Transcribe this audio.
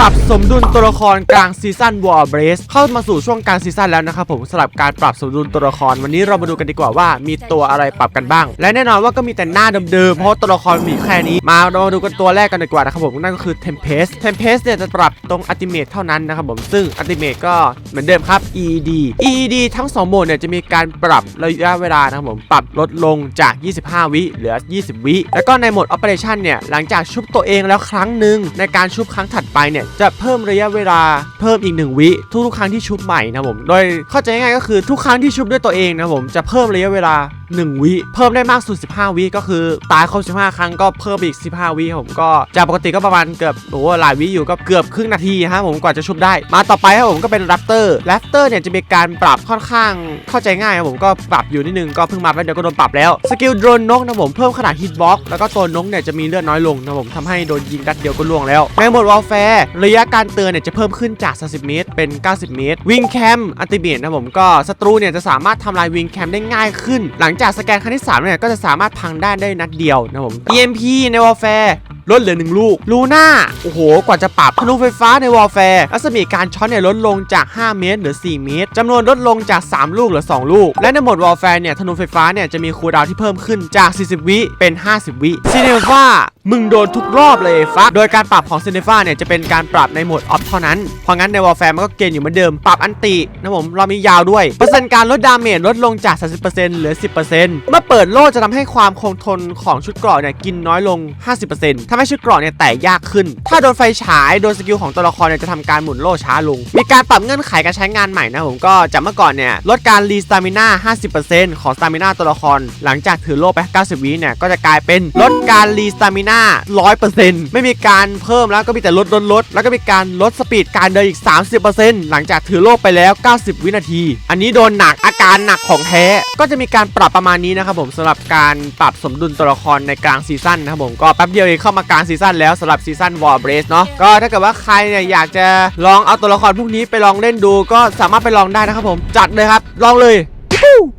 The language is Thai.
ปรับสมดุลตัวละครกลางซีซั่น War b r a c e เข้ามาสู่ช่วงกลางซีซั่นแล้วนะครับผมสำหรับการปรับสมดุลตัวละครวันนี้เรามาดูกันดีกว่าว่ามีตัวอะไรปรับกันบ้าง และแน่นอนว่าก็มีแต่หน้าเดิมๆเพราะตัวละครมีแค่นี้มาเรามาดูกันตัวแรกกันดีกว่านะครับผมนั่นก็คือ Tempest Tempest เนี่ยจะปรับตรง Ultimate เท่านั้นนะครับผมซึ่ง Ultimate ก็เหมือนเดิมครับ EED EED ทั้ง2โหมดเนี่ยจะมีการปรับระยะเวลานะครับผมปรับลดลงจาก 25 วิเหลือ 20 วิแล้วก็ในโหมด Operation เนี่ยหลังจากชุบตัวเองแล้วครั้งหนึ่งในการชุบครั้งถัดไปเนี่ยจะเพิ่มระยะเวลาเพิ่มอีก 1 วิทุกๆครั้งที่ชุบใหม่นะผมโดยเข้าใจง่ายก็คือทุกครั้งที่ชุบด้วยตัวเองนะผมจะเพิ่มระยะเวลา 1 วิเพิ่มได้มากสุด 15 วิก็คือตายครบ15 ครั้งก็เพิ่มอีก 15 วิผมก็จากปกติก็ประมาณเกือบโอ้โหหลายวิอยู่ก็เกือบครึ่งนาทีครับผมกว่าจะชุบได้ มาต่อไปครับผมก็เป็น Raptor Raptor เนี่ยจะมีการปรับค่อนข้างเข้าใจง่ายครับผมก็ปรับอยู่นิดนึงก็เพิ่งมาแล้วเดี๋ยวก็โดนปรับแล้วสกิลโดนนกนะผมเพิ่มขนาดฮิตบ็อกแล้วก็ตัวนกเนี่ยจะมีเลือดน้อยลงนะผมทำให้โดนยิงนัดเดียวก็ล่วงแล้วในหมดวอลแฟร์ระยะการเตือนเนี่ยจะเพิ่มขึ้นจาก 30 เมตร เป็น 90 เมตร วิงแคมอัติเมตนะผมก็ศัตรูเนี่ยจะสามารถทำลายวิงแคมได้ง่ายขึ้นหลังจากสแกนครั้งที่3เนี่ยก็จะสามารถพังได้ได้นัดเดียวนะผม EMP ในวอลแฟร์ลดเหลือหนึ่งลูก ลูน่า โอ้โห กว่าจะปรับธนูไฟฟ้าในวอลแฟร์รัศมีการช็อตเนี่ยลดลงจาก 5 เมตรเหลือ 4 เมตรจำนวนลดลงจาก 3 ลูกเหลือ 2 ลูก และในหมดวอลแฟร์เนี่ยธนูไฟฟ้าเนี่ยจะมีคูลดาวที่เพิ่มขึ้นจาก 40 วิเป็น 50 วิซีเนฟ้า มึงโดนทุกรอบเลยฟักโดยการปรับของซีเนฟ้าเนี่ยจะเป็นการปรับในโหมดออฟเท่านั้น เพราะงั้นในวอลแฟร์มันก็เกณฑ์อยู่เหมือนเดิม ปรับอันตินะผมเรามียาวด้วย เปอร์เซ็นต์การลดดาเมจลดลงจาก 30%เหลือ 10%เมื่อเปิดโล่จะทำให้ความคงทนของชุดเกราะเนี่ยกินน้อยลง 50%ทำให้ชุดเกราะเนี่ยแตกยากขึ้น ถ้าโดนไฟฉายโดนสกิลของตัวละครเนี่ยจะทำการหมุนโล่ช้าลง มีการปรับเงื่อนไขการใช้งานใหม่นะผมก็จากเมื่อก่อนเนี่ยลดการรีสตามิน่า50%ของสตามิน่าตัวละคร หลังจากถือโล่ไป 90 วิเนี่ยก็จะกลายเป็นลดการรีสตามิน่า100%ไม่มีการเพิ่มแล้วก็มีแต่ลดลดลดแล้วก็มีการลดสปีดการเดินอีก 30%หลังจากถือโล่ไปแล้ว 90 วินาที อันนี้โดนหนักอาการหนักของแท้ ก็จะมีการปรับประมาณนี้นะครับผมสำหรับการปรับสมดุลตัวละครในกลางซีซั่นนะครับผมก็แป๊บเดียวเองเข้ามากลางซีซั่นแล้วสำหรับซีซั่นวอร์เบรสเนาะก็ถ้าเกิดว่าใครเนี่ยอยากจะลองเอาตัวละครพวกนี้ไปลองเล่นดู ก็สามารถไปลองได้นะครับผมจัดเลยครับลองเลย